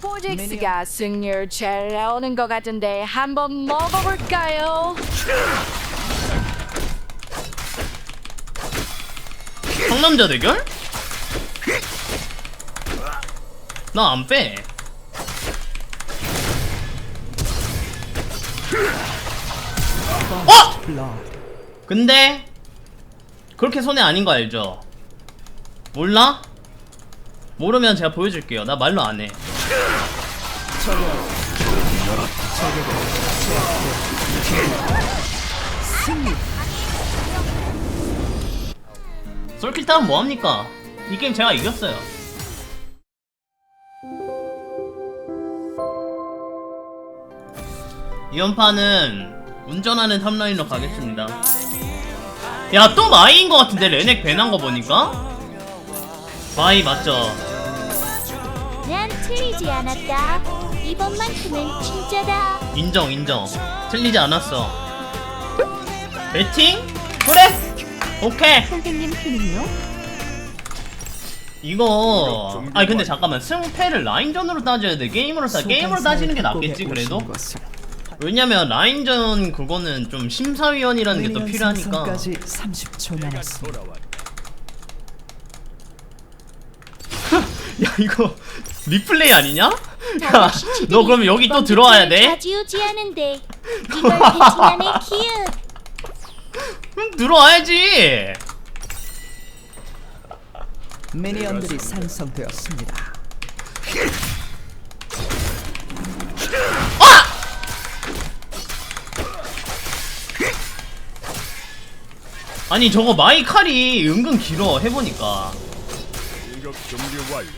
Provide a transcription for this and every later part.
포직스가 승률 잘 나오는 것 같은데 한번 먹어볼까요? 상남자 대결? 나 안 빼. 어! 근데 그렇게 손해 아닌 거 알죠? 몰라? 모르면 제가 보여줄게요. 나 말로 안 해. 솔킬 타면 뭐합니까? 이 게임 제가 이겼어요. 이번 판은 운전하는 탑라인으로 가겠습니다. 야, 또 마이인 것 같은데, 레넥 배난 거 보니까? 마이 맞죠? 난 틀리지 않았다. 이번만큼은 진짜다. 인정, 인정. 틀리지 않았어. 배팅? 그래! 오케이! 선생님 키는요? 이거 아니 근데 잠깐만 승패를 라인전으로 따져야 돼 게임으로 따 게임으로 따지는 게 낫겠지 그래도 왜냐면 라인전 그거는 좀 심사위원이라는 게 또 필요하니까 까지 30초 남았습니다. 야 이거 리플레이 아니냐? 야 너 그럼 여기 또 들어와야 돼? 좌지우지하는데 이걸 배팅하는 기운. 응, 들어와야지 미니언들이 생성되었습니다. 아니 저거 마이 칼이 은근 길어 해보니까 공격 준비 완료.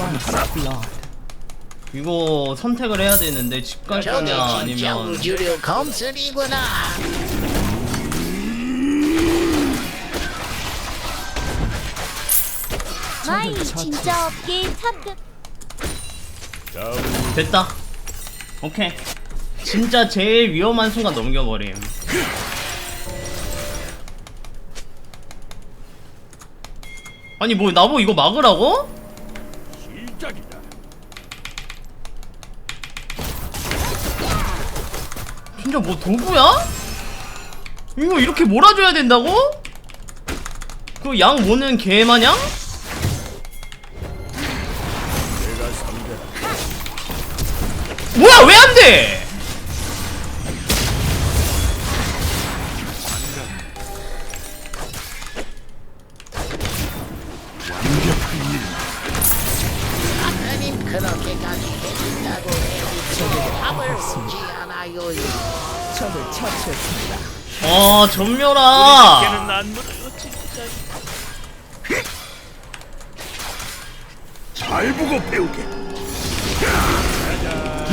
Once blood. 이거 선택을 해야 되는데 집 갈 거냐 아니면 우주류 검술이구나. 마이 진짜 업계 탑급. 됐다 오케이 진짜 제일 위험한 순간 넘겨버림 아니 뭐 나보고 이거 막으라고? 시작이다. 진짜 뭐 도구야? 이거 이렇게 몰아줘야 된다고? 그 양 모는 개 마냥? 뭐야 왜 안 돼? 처치했습니다. 아 전멸아. 잘 보고 배우게.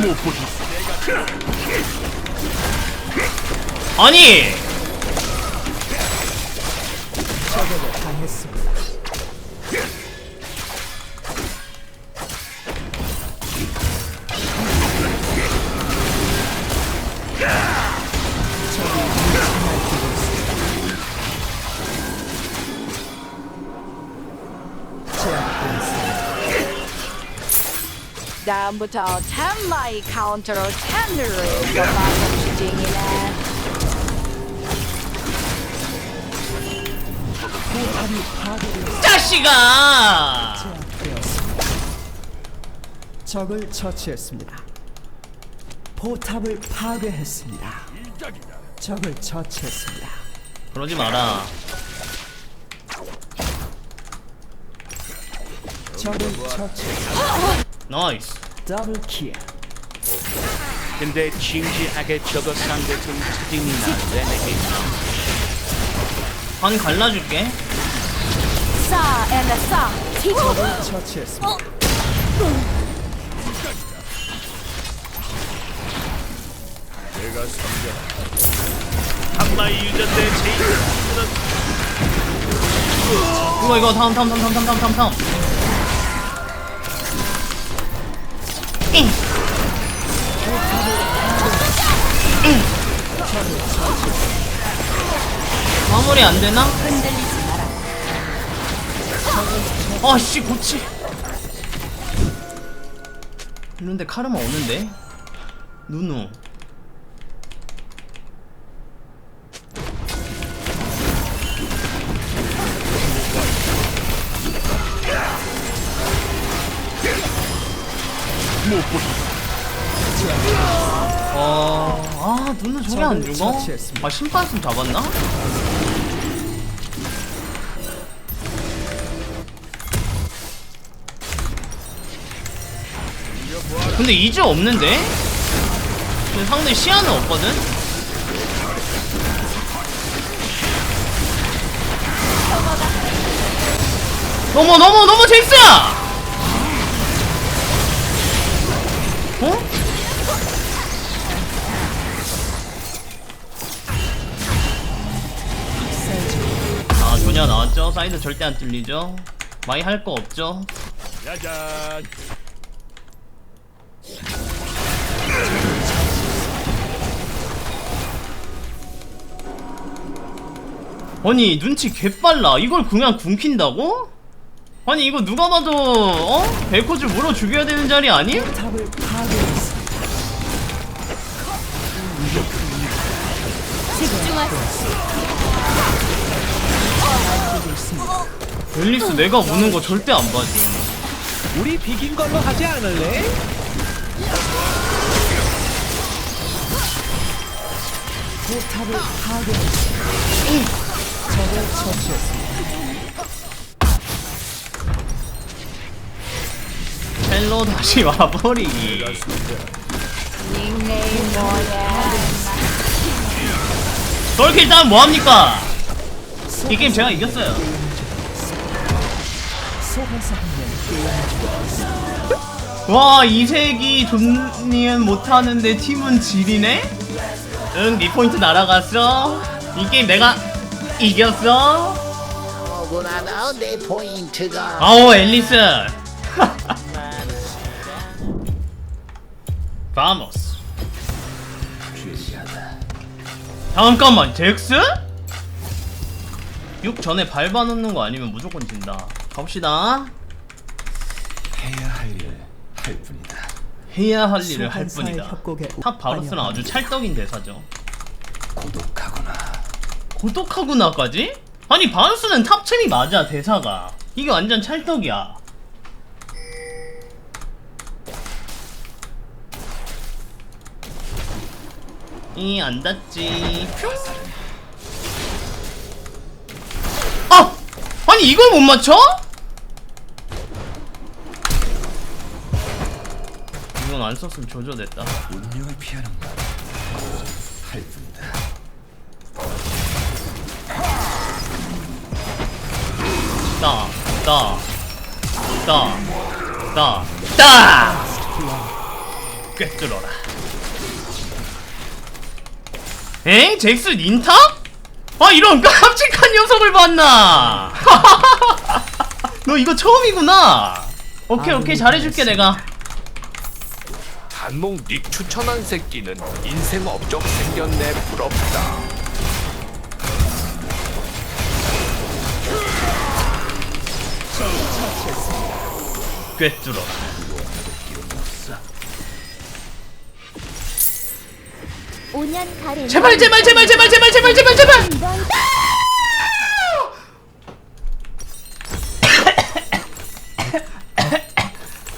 못 보겠어. 아니 적에게 당했습니다. 다음부터 탐마이 카운터로 탐들을 이거 주징이네. 자식아. 적을 처치했습니다. 포탑을 파괴했습니다. 적을 처치했습니다. 그러지 마라 적을 처치했습니다. 나이스 더블 킬. 근데 진지하게 저거 상대편 특징이나 레넥이 반 갈라줄게 싸 앤드 싸 적을 처치했습니다. 내가 상대다. 한마이 유전대 제일 이거 이거 다음 다음 다음 다음 다음 다음 다음 잉. 잉. 마무리 안 되나? 아씨 고치 이런데 카르마 오는데 누누 어... 아 누누 저게 안 죽어? 아 심판승 잡았나? 근데 이즈 없는데? 상대 시야는 없거든? 넘어 넘어 넘어 잭스 어? 아 조냐 나왔죠? 사이드 절대 안 뚫리죠? 많이 할 거 없죠? 짜잔. 아니 눈치 개빨라 이걸 그냥 굶긴다고? 아니 이거 누가 봐도 어? 벨코즈 물어 죽여야 되는 자리 파괴했습니다. 앨리스 내가 우는 거 절대 안 봐줘 우리 비긴 걸로 하지 않을래? 포탑을 파괴했습니다. 적을 처치했습니다. 헬로 다시 와버리기? 저렇게 일단 뭐합니까? 이 게임 제가 이겼어요 와 이색이 존니은 못하는데 팀은 지리네? 응 리포인트 날아갔어 이 게임 내가 이겼어 포인트가 아오 앨리스 바모스 잠깐만 잭스? 6 전에 밟아 놓는 거 아니면 무조건 진다 가봅시다 해야 할 일을 할 뿐이다. 해야 할 일을 할 소환사의 뿐이다 협곡에 탑 바로스는 아주 찰떡인 대사죠 고독하구나. 고독하구나까지? 아니 바루스는 탑챔이 맞아 대사가 이게 완전 찰떡이야 이 안 닿지 뿅. 아! 아니 이걸 못 맞춰? 이건 안 썼으면 조져됐다 운명을 피하는 것. 할 뿐이다. 따, 따, 따, 따, 따! 꿰뚫어라. 엥? 잭스 닌탑? 아, 이런 깜찍한 녀석을 봤나? 너 이거 처음이구나? 오케이, 오케이, 잘해줄게, 내가. 단목 닉 추천한 새끼는 인생 업적 생겼네 부럽다. 꿰뚫어 라. 오년 가른 제발, 제발, 제발, 제발, 제발, 제발, 제발, 제발! 이번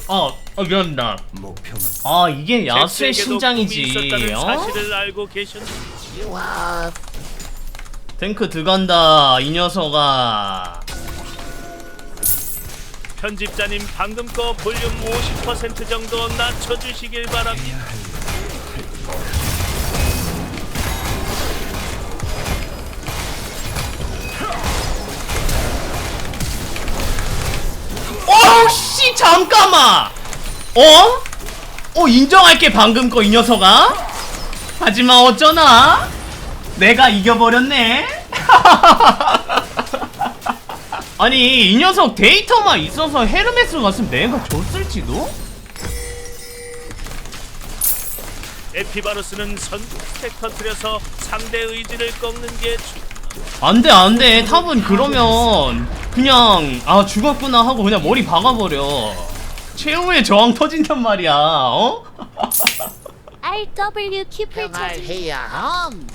어, 어, 미안합니다. 목표는 아, 이게 야수의 잭스에게도 심장이지. 꿈이 있었다는 어? 사실을 알고 계셨. 와 탱크 들어간다, 이 녀석아. 편집자님 방금 거 볼륨 50% 정도 낮춰주시길 바랍니다. 어 잠깐만. 어? 어 인정할게 방금 거 이 녀석아. 하지만 어쩌나? 내가 이겨버렸네. 아니 이 녀석 데이터만 있어서 헤르메스 갔으면 내가 졌을지도? 에피바루스는 선두 스택 터트려서 상대 의지를 꺾는 게 주... 안돼 안돼 탑은 그러면 그냥 아 죽었구나 하고 그냥 머리 박아버려 최후의 저항 터진단 말이야 어? 차지. 해야 함.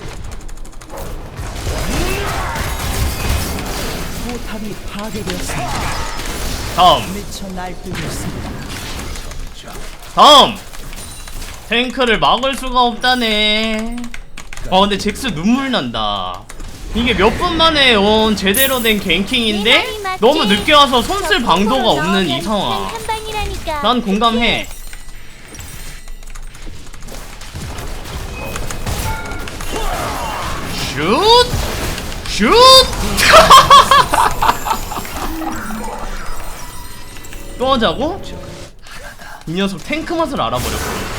포탑이 파괴되었습니다. 다음 미쳐 날뛰고 있습니다. 다음 탱크를 막을 수가 없다네 아 근데 잭스 눈물 난다 이게 몇 분 만에 온 제대로 된 갱킹인데 너무 늦게 와서 손쓸 방도가 없는 이 상황. 난 공감해 슛! 슛! 또 하자고? 이 녀석 탱크 맛을 알아버렸고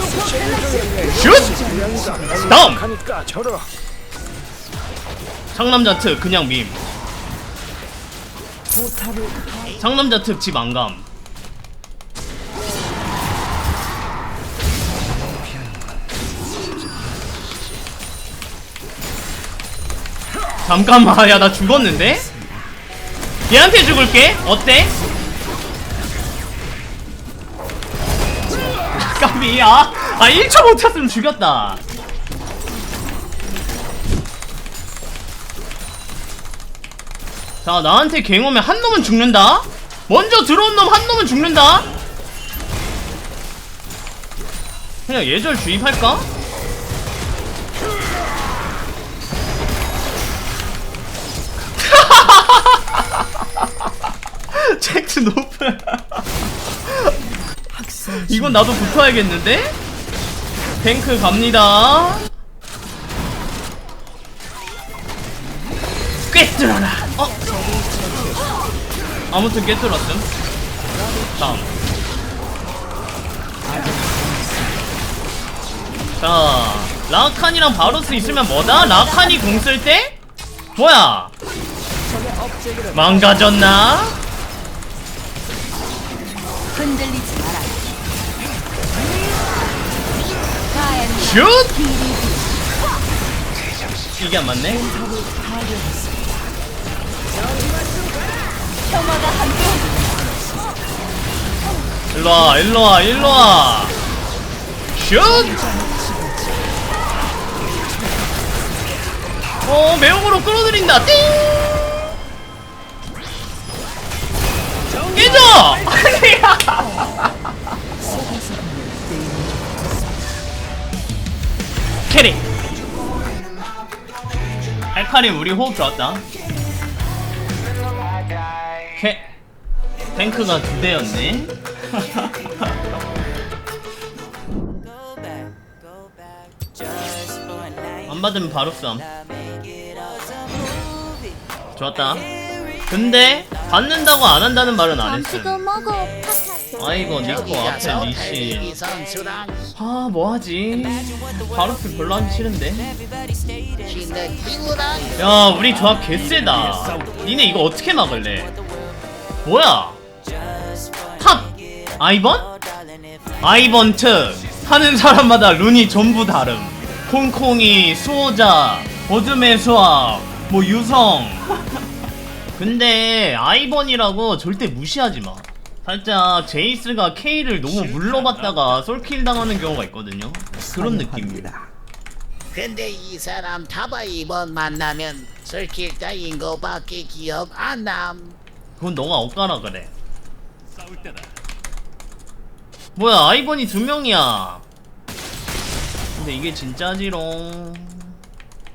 슛! 다음! 하니까 저러. 상남자 특 그냥 밈 상남자 특 집 안감 잠깐만 야 나 죽었는데? 얘한테 죽을게 어때? 까비 아, 아 1초 못 찼으면 죽였다. 자 나한테 갱 오면 한 놈은 죽는다. 먼저 들어온 놈 한 놈은 죽는다. 그냥 예절 주입할까? 높은 학살 이건 나도 붙어야겠는데? 탱크 갑니다 꿰뚫어라 어? 아무튼 꿰뚫었음 다음 자 라칸이랑 바루스 있으면 뭐다? 라칸이 공 쓸 때? 뭐야? 망가졌나? 흔들리지 슛! 이게 안 맞네? 일로와 일로와 일로와 슛! 어 매혹으로 끌어들인다 띵! 깨져! 캐리 알카림 우리 호흡 좋았다. 캐 탱크가 두 대였네. 안 받으면 바로 쌈. 좋았다. 근데 받는다고 안 한다는 말은 안 팍팍. 아이고 니코 앞에 리신 아 뭐하지? 바로스 별로 하기 싫은데 야 우리 조합 개쎄다. 니네 이거 어떻게 막을래? 뭐야? 탑! 아이번? 아이번 특 하는 사람마다 룬이 전부 다름. 콩콩이 수호자 어둠의 수학 뭐 유성. 근데 아이번이라고 절대 무시하지마. 살짝 제이스가 K를 너무 물러봤다가 솔킬 당하는 경우가 있거든요. 그런 느낌입니다 근데 이 사람 타바 이번 만나면 설킬 따인 거밖에 기억 안 남. 그건 너가 엇가라 그래. 뭐야 아이번이 두 명이야. 근데 이게 진짜지롱.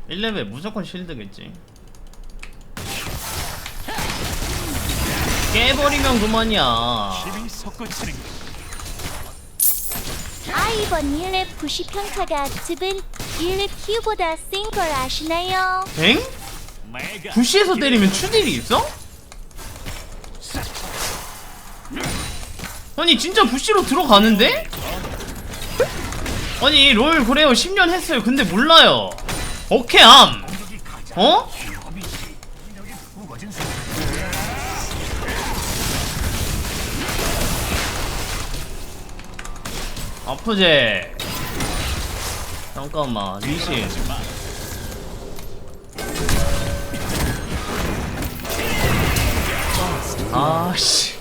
1레벨 무조건 실드겠지. 깨버리면 그만이야. 아이번 1렙 부시 평타가 즙은 1렙 Q보다 센 걸 아시나요? 엥? 부시에서 때리면 추딜이 있어? 아니 진짜 부시로 들어가는데? 아니 롤 그래요 10년 했어요 근데 몰라요 오케암 어? 아프제 잠깐만 리신 아씨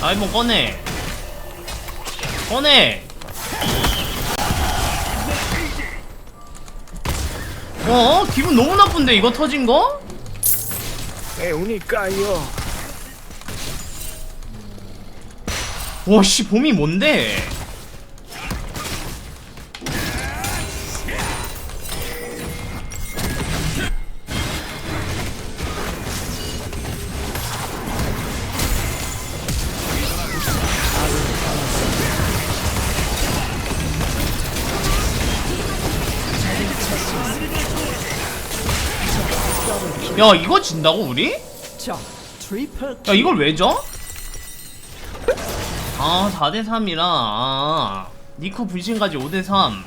아이폰 꺼내 꺼내 어? 기분 너무 나쁜데 이거 터진 거? 배우니까요. 와씨 봄이 뭔데? 야 이거 진다고 우리? 야 이걸 왜 져? 아 4대3이라 아, 니코 분신까지 5대3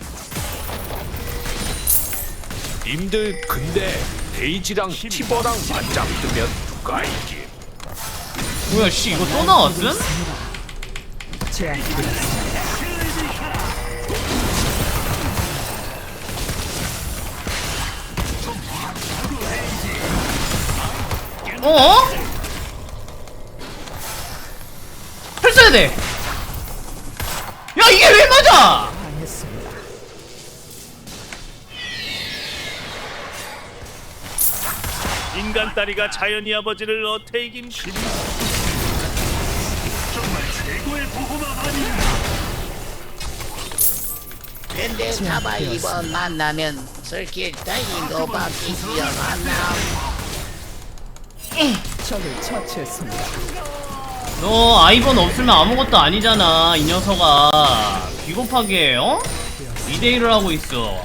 님들 근데 데이지랑 티버랑 맞짱 뜨면 누가 이기? 뭐야 씨 이거 또 나왔음? 제압되었습니다. 어? 펼쳐야 돼! 야 이게 왜 맞아! 인간 딸이가 자연이 아버지를 어떻게 이긴 근데 타바 이번 만나면 솔길 따인 거밖에 기억 안 나. 적을 처치했습니다. 너 아이번 없으면 아무것도 아니잖아 이 녀석아 비겁하게 어? 2대1을 하고 있어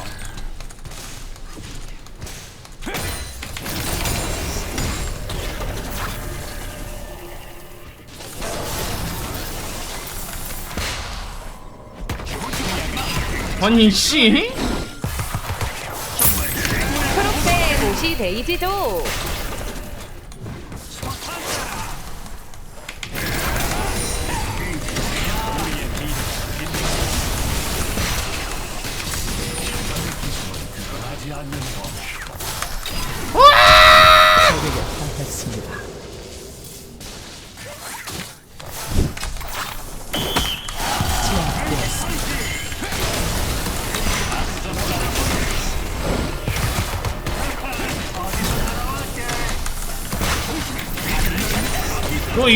아니 씨 초록색 옷이 데이지죠.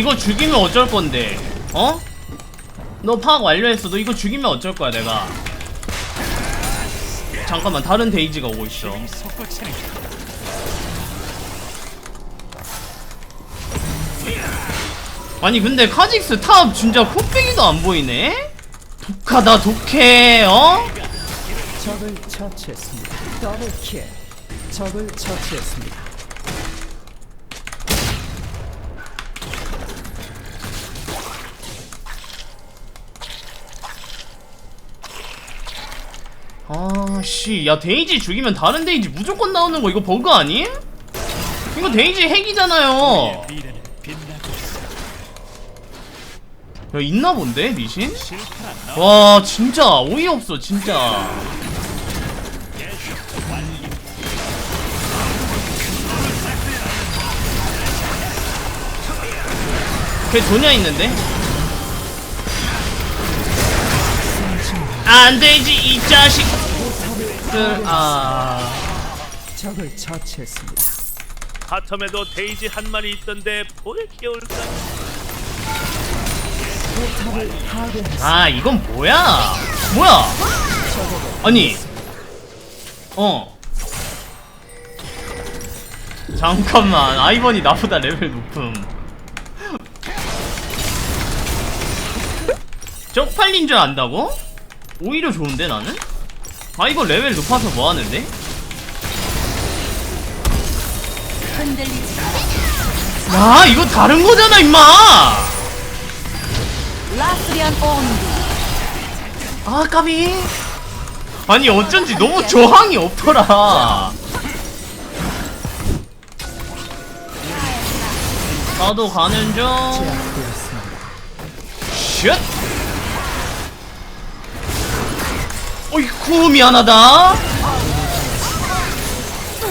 이거 죽이면 어쩔 건데? 어? 너 파악 완료했어. 너 이거 죽이면 어쩔 거야, 내가. 잠깐만, 다른 데이지가 오고 있어. 아니, 근데 카직스 탑 진짜 코빼기도 안 보이네? 독하다, 독해, 어? 적을 처치했습니다. 더블킬. 적을 처치했습니다. 아, 씨. 야, 데이지 죽이면 다른 데이지 무조건 나오는 거 이거 버그 아님? 이거 데이지 핵이잖아요. 야, 있나 본데, 미신? 와, 진짜 어이없어, 진짜. 걔 도냐 있는데? 안 되지, 이 자식! 들, 아. 적을 처치했습니다. 바텀에도 데이지 한 마리 있던데 뭘 끼울까? 포탑을 파괴했습니다. 아 이건 뭐야? 뭐야? 아니 어 잠깐만 아이번이 나보다 레벨 높음 쪽팔린 줄 안다고? 오히려 좋은데 나는? 아이번 레벨 높아서 뭐하는데? 흔들리지 야 이거 다른 거잖아 임마 라스리안. 아 까비 아니 어쩐지 너무 저항이 없더라 나도 가는 중. 슛! 어이쿠 미안하다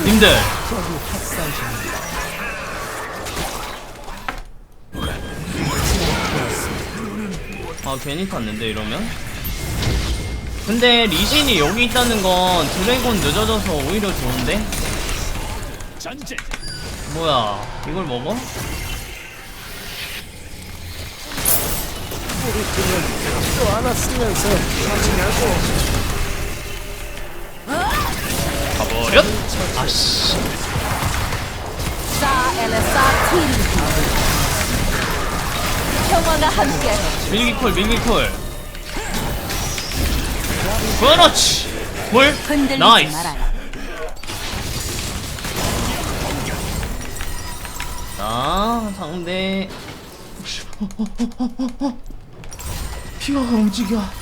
님들. 아 괜히 탔는데 이러면 근데 리신이 여기 있다는 건 드래곤 늦어져서 오히려 좋은데 뭐야 이걸 먹어? 가버렸. 아씨. 평화가 함께. 밀기콜 밀기콜. 그렇지. 뭘? 나이스. 자 상대. 피가 움직여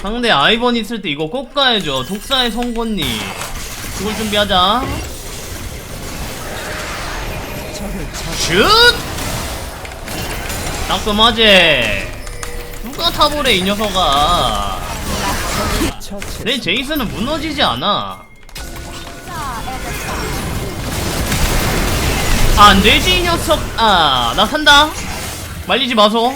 상대 아이번 있을 때 이거 꼭 가야죠. 독사의 송곳니. 그걸 준비하자. 슛! 따끔하지. 누가 타보래 이 녀석아. 내 제이슨은 무너지지 않아. 안되지 이 녀석. 아나 산다. 말리지 마소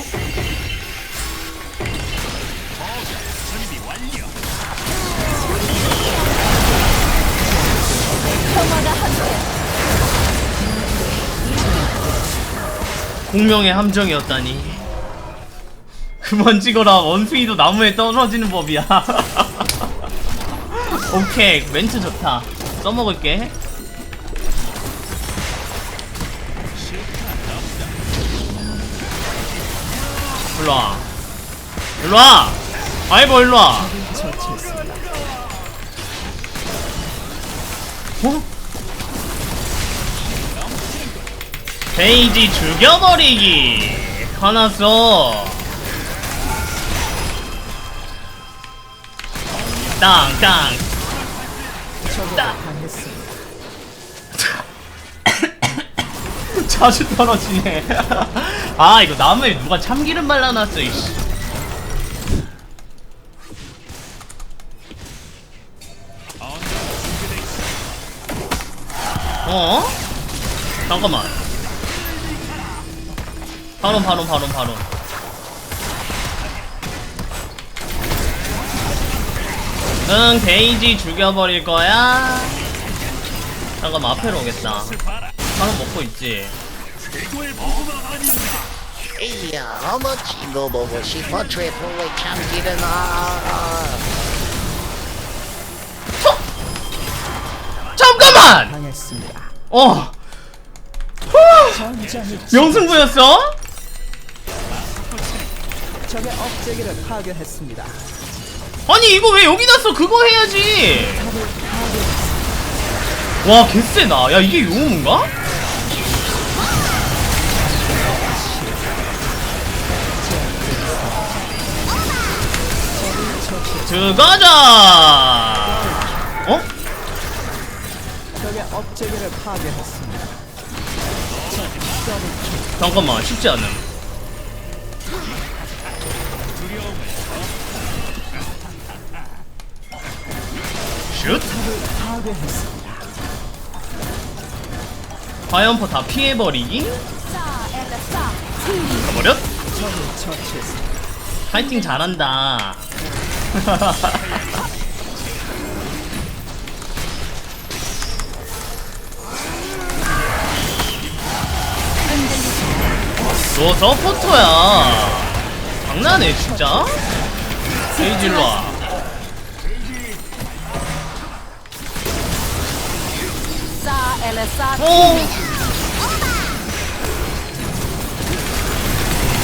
공명의 함정이었다니. 그만 찍어라. 원숭이도 나무에 떨어지는 법이야. 오케이. 멘트 좋다. 써먹을게. 일로와. 일로와. 아이고 일로와. 어? 베이지 죽여버리기. 화났어. 땅땅. 당했습니다. 자주 떨어지네. 아 이거 나무에 누가 참기름 발라놨어 이씨. 어? 잠깐만 바론 바론 바론 바론 응 데이지 죽여버릴 거야. 잠깐만 앞에로 오겠다. 바론 먹고 있지? 이야 어머 친구 보고 싶어 트리플의 참기름 아 잠깐만! 당했습니다. 어. 전장을 명승부였어? 적의 억제기를 파괴했습니다. 아니 이거 왜 여기다 써 그거 해야지 와 개쎄다 야 이게 용어인가? 들어가자 어? 적의 억제기를 파괴했습니다. 잠깐만 쉽지 않음 화염포 다 피해버리기? 가버렸. 파이팅 잘한다. 너 서포터야. 장난해 진짜? 세이질러와 오!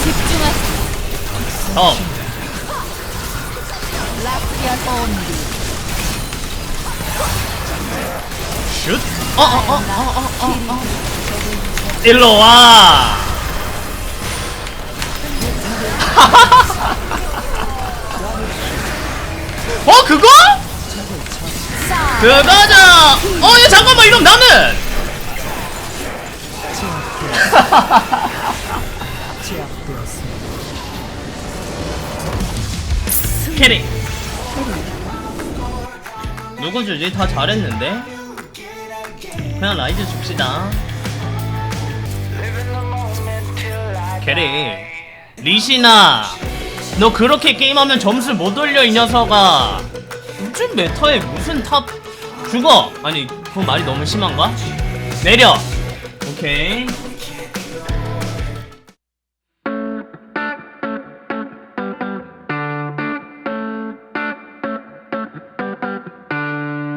집중하세요. 다음. 슛! 어, 어, 어, 어, 어, 어, 어. 일로 와! 어, 그거? 그거자! 어, 야, 잠깐만, 이러면 나는! 캐리. 누구 주지? 다 잘했는데? 그냥 라이즈 줍시다 캐리 리시나 너 그렇게 게임하면 점수 못 올려 이 녀석아 요즘 메타에 무슨 탑 죽어 아니 그건 말이 너무 심한가? 내려 오케이